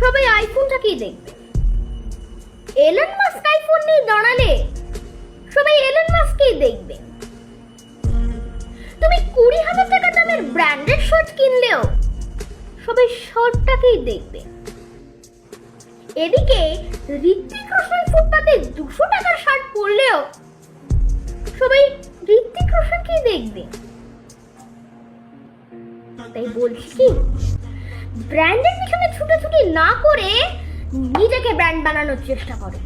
সবাই আইফোনটাকেই দেখবে Elon Musk iPhone নিয়ে দাঁড়ালে। সবাই এলন মাস্ককেই দেখবে। তুমি কুড়ি হাজার টাকা দামের ব্র্যান্ডেড শার্ট কিনলেও সবাই শার্টটাকেই দেখবে। এদিকে ঋত্বিক রোশন ফুটপাতে দুশো টাকার শার্ট পরলেও সবাই ঋত্বিক রোশনকেই দেখবে। তাই বলছি কি ব্র্যান্ডের পিছনে ছুটোছুটি না করে নিজেকে ব্র্যান্ড বানানোর চেষ্টা করে।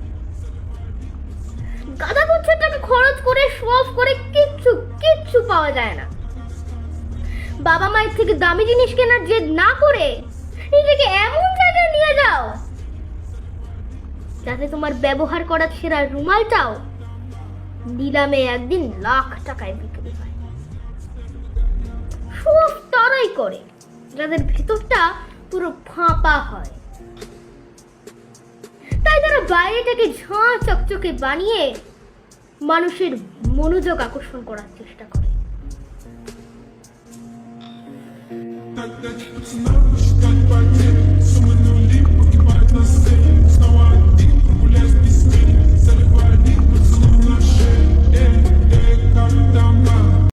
গাদা গুচ্ছের টাকা খরচ করে শো করে কিচ্ছু কিচ্ছু পাওয়া যায় না। বাবা মায়ের থেকে দামি জিনিস কেনার জেদ না করে নিজেকে এমন জায়গায় নিয়ে যাও যাতে তোমার ব্যবহার করা সেরা রুমালটাও নিলামে একদিন লাখ টাকায় বিক্রি হয়। সব তারাই করে। যাদের ভেতরটা পুরো ফাঁপা হয়। তাই তারা বাইরেটাকে ঝাঁ চকচকে বানিয়ে মানুষের মনোযোগ আকর্ষণ করার চেষ্টা করে।